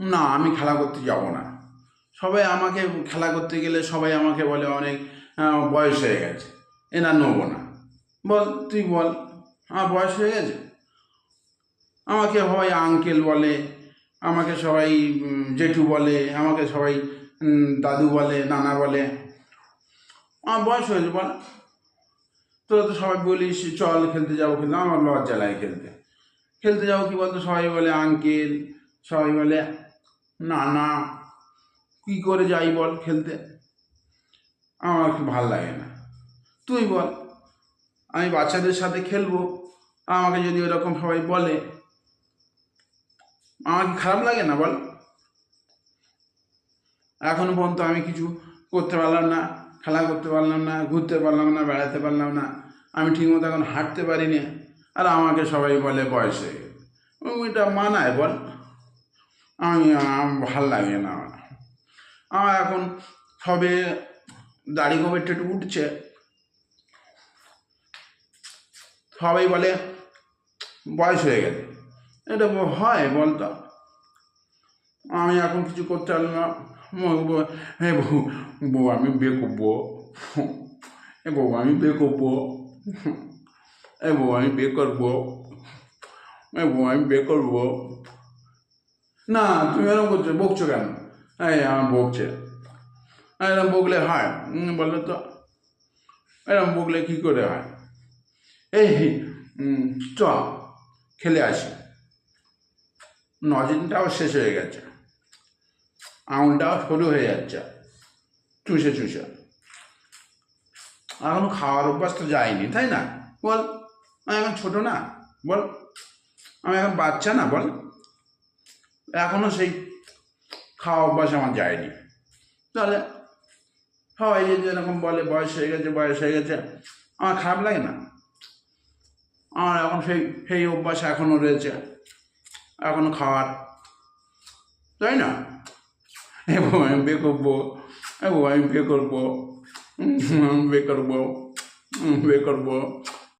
না, আমি খেলা করতে যাব না। সবাই আমাকে খেলা করতে গেলে সবাই আমাকে বলে অনেক বয়স হয়ে গেছে। এনা নেব না। বল, তুই বল, আমার বয়স হয়ে গেছে? আমাকে সবাই আঙ্কেল বলে, আমাকে সবাই জেঠু বলে, আমাকে সবাই দাদু বলে, নানা বলে। আমার বয়স হয়েছে বল। তোরা তো সবাই বলিস, চল খেলতে যাব, খেলতে আমার লজ্জা লাগে খেলতে। খেলতে যাব কি বলতো? সবাই বলে আঙ্কেল সবাই বলে না না। কি করে যাই বল খেলতে? আমার ভালো লাগে না। তুই বল, আমি বাচ্চাদের সাথে খেলব, আমাকে যদি ওরকম সবাই বলে, আমার কি খারাপ লাগে না বল? এখনও পর্যন্ত আমি কিছু করতে পারলাম না, খেলা করতে পারলাম না, ঘুরতে পারলাম না, বেড়াতে পারলাম না, আমি ঠিকমতো এখন হাঁটতে পারি পারিনি, আর আমাকে সবাই বলে বয়স। এটা মানায় বল। আমি ভালো লাগে না। আমার এখন সবে দাড়ি গোবরটা একটু উঠছে। সবাই বলে, বয়স হয়ে গেছে। এটা হয় বলতো আমি এখন কিছু করতে পারলাম না। হে বউ বউ আমি বিয়ে করব। এ বউ আমি বিয়ে করব। এ বউ আমি বিয়ে করব। এ বউ আমি বিয়ে করব। না তুমি এরকম করছ বকছো কেন? এই আমার বকছে। এরকম বকলে হয়? উম, বলো তো। এরকম বকলে কী করে হয়? এই চ খেলে আসি। নজিনটাও শেষ হয়ে গেছে। আঙুলটাও সরু হয়ে যাচ্ছে। চুষে চুষে। এখনও খাওয়ার অভ্যাস তো যায়নি তাই না? বল আমি এখন ছোট না? বল আমি এখন বাচ্চা না? বল। এখনও সেই খাওয়া অভ্যাস আমার যায়নি। তাহলে সবাই যে যেরকম বলে, বয়স হয়ে গেছে, বয়স হয়ে গেছে, আমার খারাপ লাগে না। আমার এখন সেই সেই অভ্যাস এখনও রয়েছে, এখনও খাওয়ার। তাই না? এবং আমি বিয়ে করব এবং আমি বিয়ে করব বিয়ে করব বিয়ে করব।